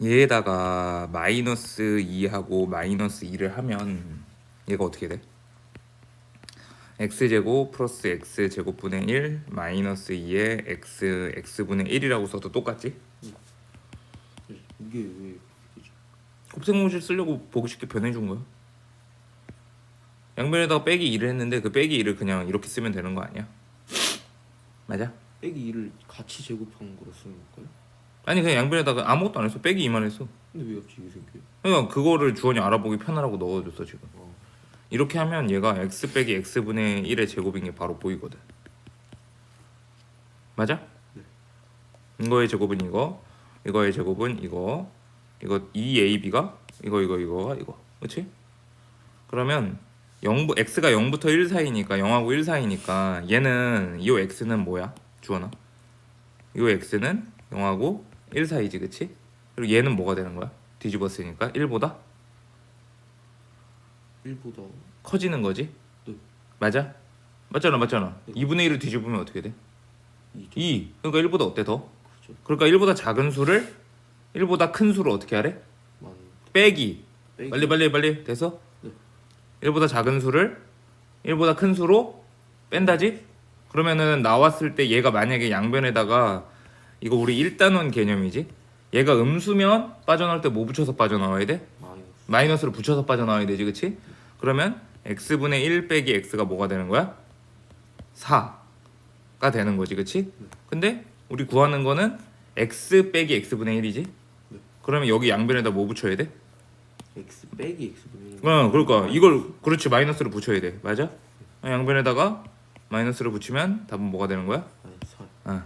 얘에다가 마이너스 2하고 마이너스 2를 하면 얘가 어떻게 돼? x제곱 플러스 x제곱분의 1 마이너스 2의 x x분의 1이라고 써도 똑같지? 이게 왜 곱셈공식 쓰려고 보기 쉽게 변해준 거야 양변에다가 빼기 2를 했는데 그 빼기 2를 그냥 이렇게 쓰면 되는 거 아니야? 맞아? 빼기 2를 같이 제곱한 거로 쓰는 걸까요? 아니 그냥 양변에다가 아무것도 안 했어 빼기 2만 했어 근데 왜 갑자기 이게 생겨요? 그러니까 그거를 주원이 알아보기 편하라고 넣어줬어 지금 어. 이렇게 하면 얘가 x 빼기 x분의 1의 제곱인 게 바로 보이거든 맞아? 이거의 제곱은 이거 이거의 제곱은 이거 이거 2ab가 이거 이거 이거가 이거 그렇지? 그러면 0, x가 0부터 1 사이니까 0하고 1 사이니까 얘는 이 x는 뭐야? 주원아 이 x는 0하고 1 사이지 그치? 그리고 얘는 뭐가 되는 거야? 뒤집었으니까 1보다 1보다 커지는 거지? 네. 맞아? 맞잖아 맞잖아 네. 2분의 1을 뒤집으면 어떻게 돼? 2죠 2 그러니까 1보다 어때 더? 그렇죠 그러니까 1보다 작은 수를 1보다 큰 수로 어떻게 하래? 만 빼기 빼기 빨리 빨리 빨리 돼서? 네. 1보다 작은 수를 1보다 큰 수로 뺀다지? 그러면은 나왔을 때 얘가 만약에 양변에다가 이거 우리 1단원 개념이지? 얘가 음수면 빠져나올 때 뭐 붙여서 빠져나와야 돼? 마이너스 마이너스 를 붙여서 빠져나와야 되지 그치? 그러면 x분의 1 빼기 x가 뭐가 되는 거야? 4가 되는 거지 그치? 근데 우리 구하는 거는 x 빼기 x분의 1이지? 네. 그러면 여기 양변에다 뭐 붙여야 돼? x 빼기 x분의 1 어 그러니까 이걸 그렇지 마이너스를 붙여야 돼 맞아? 양변에다가 마이너스를 붙이면 답은 뭐가 되는 거야? 마이너스 4어